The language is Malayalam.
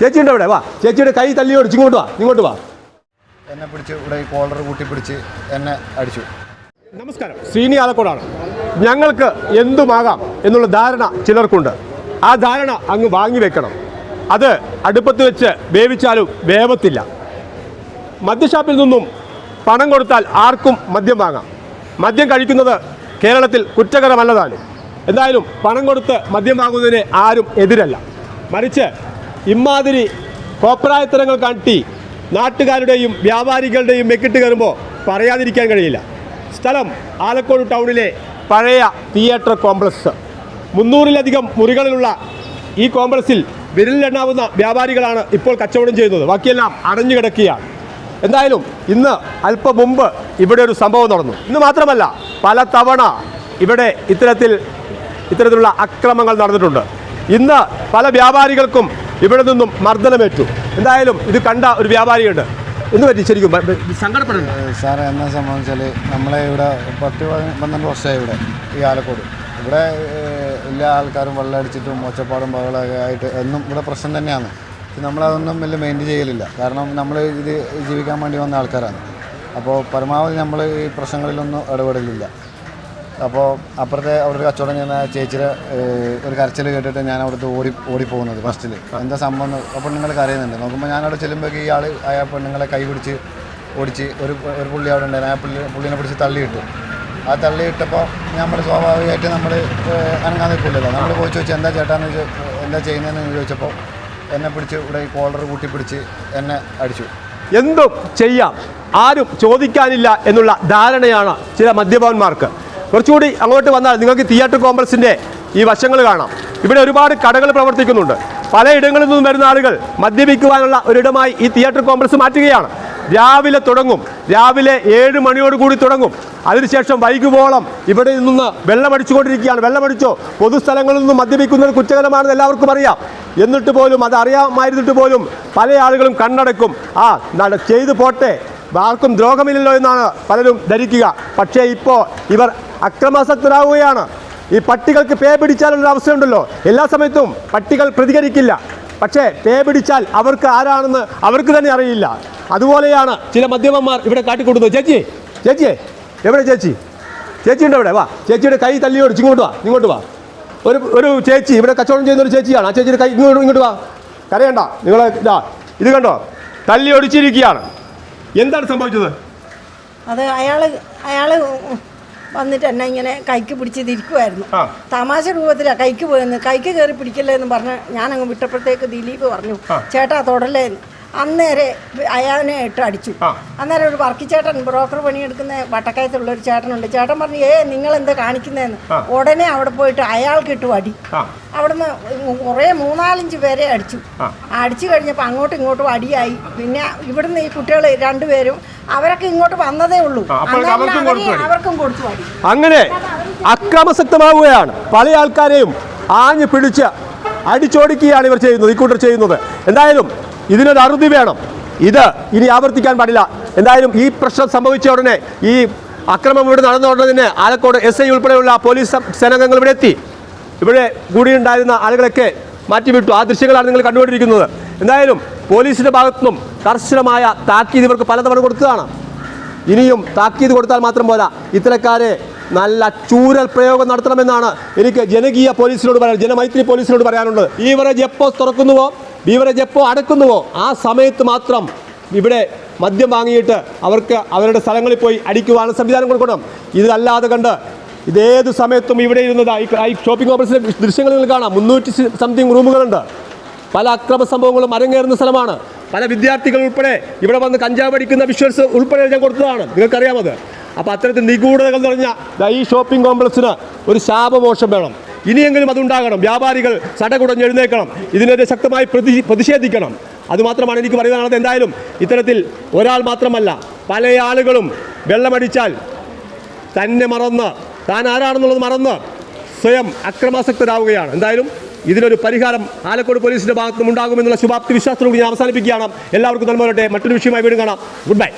ചേച്ചി അവിടെ വാ. ചേച്ചിയുടെ കൈ തല്ലി ഓടിച്ച് ഇങ്ങോട്ട് വാ ഇങ്ങോട്ട് വാ. എന്നെ പിടിച്ച് ഇവിടെ ഈ കോളർ കൂട്ടി പിടിച്ച് എന്നെ അടിച്ചു. നമസ്കാരം. ശ്രീനി ആലക്കോടാണ്. ഞങ്ങൾക്ക് എന്തുമാകാം എന്നുള്ള ധാരണ ചിലർക്കുണ്ട്. ആ ധാരണ അങ്ങ് വാങ്ങി വെക്കണം. അത് അടുപ്പത്ത് വെച്ച് വേവിച്ചാലും വേവത്തില്ല. മദ്യഷാപ്പിൽ നിന്നും പണം കൊടുത്താൽ ആർക്കും മദ്യം വാങ്ങാം. മദ്യം കഴിക്കുന്നത് കേരളത്തിൽ കുറ്റകരമല്ലതാണ്. എന്തായാലും പണം കൊടുത്ത് മദ്യം വാങ്ങുന്നതിന് ആരും എതിരല്ല. മറിച്ച് ഇമാതിരി കോപ്രായത്തരങ്ങൾ കാട്ടി നാട്ടുകാരുടെയും വ്യാപാരികളുടെയും മെക്കിട്ട് കയറുമ്പോൾ പറയാതിരിക്കാൻ കഴിയില്ല. സ്ഥലം ആലക്കോട് ടൗണിലെ പഴയ തിയേറ്റർ കോംപ്ലക്സ്. മുന്നൂറിലധികം മുറികളിലുള്ള ഈ കോംപ്ലക്സിൽ വിരലിലെണ്ണാവുന്ന വ്യാപാരികളാണ് ഇപ്പോൾ കച്ചവടം ചെയ്യുന്നത്. ബാക്കിയെല്ലാം അടഞ്ഞു കിടക്കുകയാണ്. എന്തായാലും ഇന്ന് അല്പം മുമ്പ് ഇവിടെ ഒരു സംഭവം നടന്നു. ഇന്ന് മാത്രമല്ല പല തവണ ഇവിടെ ഇത്തരത്തിൽ ഇത്തരത്തിലുള്ള അക്രമങ്ങൾ നടന്നിട്ടുണ്ട്. ഇന്ന് പല വ്യാപാരികൾക്കും ഇവിടെ നിന്നും മർദ്ദനമേറ്റു. എന്തായാലും ഇത് കണ്ട ഒരു വ്യാപാരിയുണ്ട്. എന്ന് പറ്റി ശരിക്കും? സാർ സാറേ എന്നെ സംബന്ധിച്ചാൽ നമ്മളെ ഇവിടെ പത്ത് പതി- പന്ത്രണ്ട് വർഷമായി ഇവിടെ ഈ ആലക്കോട്. ഇവിടെ എല്ലാ ആൾക്കാരും വെള്ളമടിച്ചിട്ടും ഒച്ചപ്പാടും ബഹളമൊക്കെ ആയിട്ട് എന്നും ഇവിടെ പ്രശ്നം തന്നെയാണ്. നമ്മളതൊന്നും വലിയ മെയിന്റെയിൻ ചെയ്യലില്ല. കാരണം നമ്മൾ ഇത് ജീവിക്കാൻ വേണ്ടി വന്ന ആൾക്കാരാണ്. അപ്പോൾ പരമാവധി നമ്മൾ ഈ പ്രശ്നങ്ങളിലൊന്നും ഇടപെടലില്ല. അപ്പോൾ അപ്പുറത്തെ അവിടെ ഒരു കച്ചവടം ഞാൻ ചേച്ചിയുടെ ഒരു കരച്ചിൽ കേട്ടിട്ട് ഞാൻ അവിടുത്തെ ഓടി ഓടിപ്പോകുന്നത് ഫസ്റ്റിൽ എന്താ സംഭവം ആ പെണ്ണുങ്ങൾ കരയുന്നുണ്ട്. നോക്കുമ്പോൾ ഞാൻ അവിടെ ഈ ആൾ ആ പെണ്ണുങ്ങളെ കൈ പിടിച്ച് ഓടിച്ച് ഒരു ഒരു പുള്ളി അവിടെ ഉണ്ടായിരുന്നു. ആ പുള്ളി പുള്ളിനെ പിടിച്ച് തള്ളിയിട്ടു. ആ തള്ളിയിട്ടപ്പോൾ നമ്മൾ സ്വാഭാവികമായിട്ട് നമ്മൾ അനങ്ങാൻ നിൽക്കില്ലല്ലോ നമ്മൾ പോയി ചോദിച്ചു എന്താ ചേട്ടാന്ന് ചോദിച്ചു എന്താ ചെയ്യുന്നതെന്ന് ചോദിച്ചപ്പോൾ എന്നെ പിടിച്ച് ഇവിടെ ഈ കോളർ കൂട്ടി പിടിച്ച് എന്നെ അടിച്ചു. എന്തും ചെയ്യാം. ആരും ചോദിക്കാനില്ല എന്നുള്ള ധാരണയാണ് ചില മദ്യപന്മാർക്ക് കുറച്ചുകൂടി അങ്ങോട്ട് വന്നാൽ നിങ്ങൾക്ക് തിയേറ്റർ കോംപ്ലക്സിന്റെ ഈ വശങ്ങൾ കാണാം. ഇവിടെ ഒരുപാട് കടകൾ പ്രവർത്തിക്കുന്നുണ്ട്. പലയിടങ്ങളിൽ നിന്നും വരുന്ന ആളുകൾ മദ്യപിക്കുവാനുള്ള ഒരിടമായി ഈ തിയേറ്റർ കോംപ്ലക്സ് മാറ്റുകയാണ്. രാവിലെ തുടങ്ങും. രാവിലെ ഏഴ് മണിയോട് കൂടി തുടങ്ങും. അതിനുശേഷം വൈകുവോളം ഇവിടെ നിന്ന് വെള്ളമടിച്ചുകൊണ്ടിരിക്കുകയാണ് വെള്ളമടിച്ചോ പൊതുസ്ഥലങ്ങളിൽ നിന്നും മദ്യപിക്കുന്നത് കുറ്റകരമാണെന്ന് എല്ലാവർക്കും അറിയാം. എന്നിട്ട് പോലും അത് അറിയാമായിരുന്നിട്ട് പോലും പല ആളുകളും കണ്ണടക്കും. ആ ചെയ്തു പോട്ടെ. ആർക്കും ദ്രോഹമില്ലല്ലോ എന്നാണ് പലരും ധരിക്കുക. പക്ഷേ ഇപ്പോൾ ഇവർ അക്രമാസക്തരാകുകയാണ് ഈ പട്ടികൾക്ക് പേ പിടിച്ചാലുള്ള അവസ്ഥയുണ്ടല്ലോ. എല്ലാ സമയത്തും പട്ടികൾ പ്രതികരിക്കില്ല. പക്ഷേ പേ പിടിച്ചാൽ അവർക്ക് ആരാണെന്ന് അവർക്ക് തന്നെ അറിയില്ല. അതുപോലെയാണ് ചില മദ്യപന്മാർ ഇവിടെ കാട്ടിക്കൊടുത്തു ചേച്ചി ചേച്ചിയെ എവിടെ ചേച്ചി? ചേച്ചി ഉണ്ട് ഇവിടെ. വാ ചേച്ചിയുടെ കൈ തല്ലി ഓടിച്ച് ഇങ്ങോട്ട് വാ ഇങ്ങോട്ട് വാ. ഒരു ഒരു ചേച്ചി ഇവിടെ കച്ചവടം ചെയ്യുന്ന ഒരു ചേച്ചിയാണ്. ആ ചേച്ചിയുടെ കൈ ഇങ്ങോട്ട് ഇങ്ങോട്ട് വാ. കരയണ്ട. നിങ്ങളെ ഇതാ ഇത് കണ്ടോ? തല്ലി ഒടിച്ചിരിക്കുകയാണ്. എന്താണ് സംഭവിച്ചത്? അത് അയാൾ അയാൾ വന്നിട്ട് എന്നെ ഇങ്ങനെ കൈക്ക് പിടിച്ച് തിരിക്കുമായിരുന്നു. തമാശ രൂപത്തിലാ കൈക്ക് പോയെന്ന്. കൈക്ക് കയറി പിടിക്കല്ലേ എന്ന് പറഞ്ഞ് ഞാൻ അങ്ങ് വിട്ടപ്പോഴത്തേക്ക് ദിലീപ് പറഞ്ഞു ചേട്ടാ തൊടല്ലേ എന്ന്. അന്നേരെ അയാളെ ഇട്ട് അടിച്ചു. അന്നേരം ഒരു വർക്കിച്ചേട്ടൻ ബ്രോക്കർ പണിയെടുക്കുന്ന വട്ടക്കയത്തുള്ള ഒരു ചേട്ടനുണ്ട്. ചേട്ടൻ പറഞ്ഞു ഏ നിങ്ങൾ എന്താ കാണിക്കുന്നതെന്ന് ഉടനെ അവിടെ പോയിട്ട് അയാൾക്ക് ഇട്ടു അടി. അവിടുന്ന് കുറേ മൂന്നാലഞ്ച് പേരെ അടിച്ചു. അടിച്ചു കഴിഞ്ഞപ്പോൾ അങ്ങോട്ടും ഇങ്ങോട്ടും അടിയായി. പിന്നെ ഇവിടുന്ന് ഈ കുട്ടികൾ രണ്ടുപേരും അവരൊക്കെ ഇങ്ങോട്ട് വന്നതേ ഉള്ളൂ. അവർക്കും കൊടുത്തു അങ്ങനെ അക്രമസക്തമാവുകയാണ്. പല ആൾക്കാരെയും ആഞ്ഞു പിടിച്ച് അടിച്ചോടിക്കുകയാണ് ഇവർ ചെയ്യുന്നത് ഈ കൂട്ടർ ചെയ്യുന്നത്. എന്തായാലും ഇതിനൊരു അറുതി വേണം. ഇത് ഇനി ആവർത്തിക്കാൻ പാടില്ല. എന്തായാലും ഈ പ്രശ്നം സംഭവിച്ച ഉടനെ ഈ അക്രമം ഇവിടെ നടന്ന ഉടനെ തന്നെ ആലക്കോട് എസ് ഐ ഉൾപ്പെടെയുള്ള പോലീസ് സേനാംഗങ്ങൾ ഇവിടെ എത്തി. ഇവിടെ കൂടിയുണ്ടായിരുന്ന ആളുകളൊക്കെ മാറ്റിവിട്ടു. ആ ദൃശ്യങ്ങളാണ് നിങ്ങൾ കണ്ടുകൊണ്ടിരിക്കുന്നത്. എന്തായാലും പോലീസിന്റെ ഭാഗത്തുനിന്നും കർശനമായ താക്കീത് ഇവർക്ക് പലതവണ കൊടുക്കുകയാണ്. ഇനിയും താക്കീത് കൊടുത്താൽ മാത്രം പോരാ. ഇത്തരക്കാരെ നല്ല ചൂരൽ പ്രയോഗം നടത്തണമെന്നാണ് എനിക്ക് ജനകീയ പോലീസിനോട് പറയാൻ ജനമൈത്രി പോലീസിനോട് പറയാനുള്ളത്. ബീവറേജ് എപ്പോൾ തുറക്കുന്നുവോ ബീവറേജ് എപ്പോൾ അടക്കുന്നുവോ ആ സമയത്ത് മാത്രം ഇവിടെ മദ്യം വാങ്ങിയിട്ട് അവർക്ക് അവരുടെ സ്ഥലങ്ങളിൽ പോയി അടിക്കുവാനുള്ള സംവിധാനം കൊടുക്കണം. ഇതല്ലാതെ കണ്ട് ഇതേത് സമയത്തും ഇവിടെ ഇരുന്നത് ഈ ഷോപ്പിംഗ് ദൃശ്യങ്ങൾ നിങ്ങൾ കാണാം. മുന്നൂറ്റി സംതിങ് റൂമുകളുണ്ട്. പല അക്രമ സംഭവങ്ങളും അരങ്ങേറുന്ന സ്ഥലമാണ്. പല വിദ്യാർത്ഥികൾ ഉൾപ്പെടെ ഇവിടെ വന്ന് കഞ്ചാവ് അടിക്കുന്ന വിഷ്വൽസ് ഉൾപ്പെടെ ഞാൻ കൊടുത്തതാണ്. നിങ്ങൾക്കറിയാമത്? അപ്പോൾ അത്തരത്തിൽ നിഗൂഢതകൾ നിറഞ്ഞ ഈ ഷോപ്പിംഗ് കോംപ്ലക്സിന് ഒരു ശാപമോഷം വേണം. ഇനിയെങ്കിലും അതുണ്ടാകണം. വ്യാപാരികൾ സടകുടഞ്ഞെഴുന്നേക്കണം ഇതിനെതിരെ ശക്തമായി പ്രതി പ്രതിഷേധിക്കണം. അതുമാത്രമാണ് എനിക്ക് പറയുന്നത് എന്തായാലും ഇത്തരത്തിൽ ഒരാൾ മാത്രമല്ല പല ആളുകളും വെള്ളമടിച്ചാൽ തന്നെ മറന്ന് താൻ ആരാണെന്നുള്ളത് മറന്ന് സ്വയം അക്രമാസക്തരാവുകയാണ്. എന്തായാലും ഇതിനൊരു പരിഹാരം ആലക്കോട് പോലീസിന്റെ ഭാഗത്തുനിന്നും ഉണ്ടാകുമെന്നുള്ള ശുഭാപ്തി വിശ്വാസത്തോടുകൂടി ഞാൻ അവസാനിപ്പിക്കുകയാണ്. എല്ലാവർക്കും നന്മ വരട്ടെ. മറ്റൊരു വിഷയമായി വീണ്ടും കാണാം. Good bye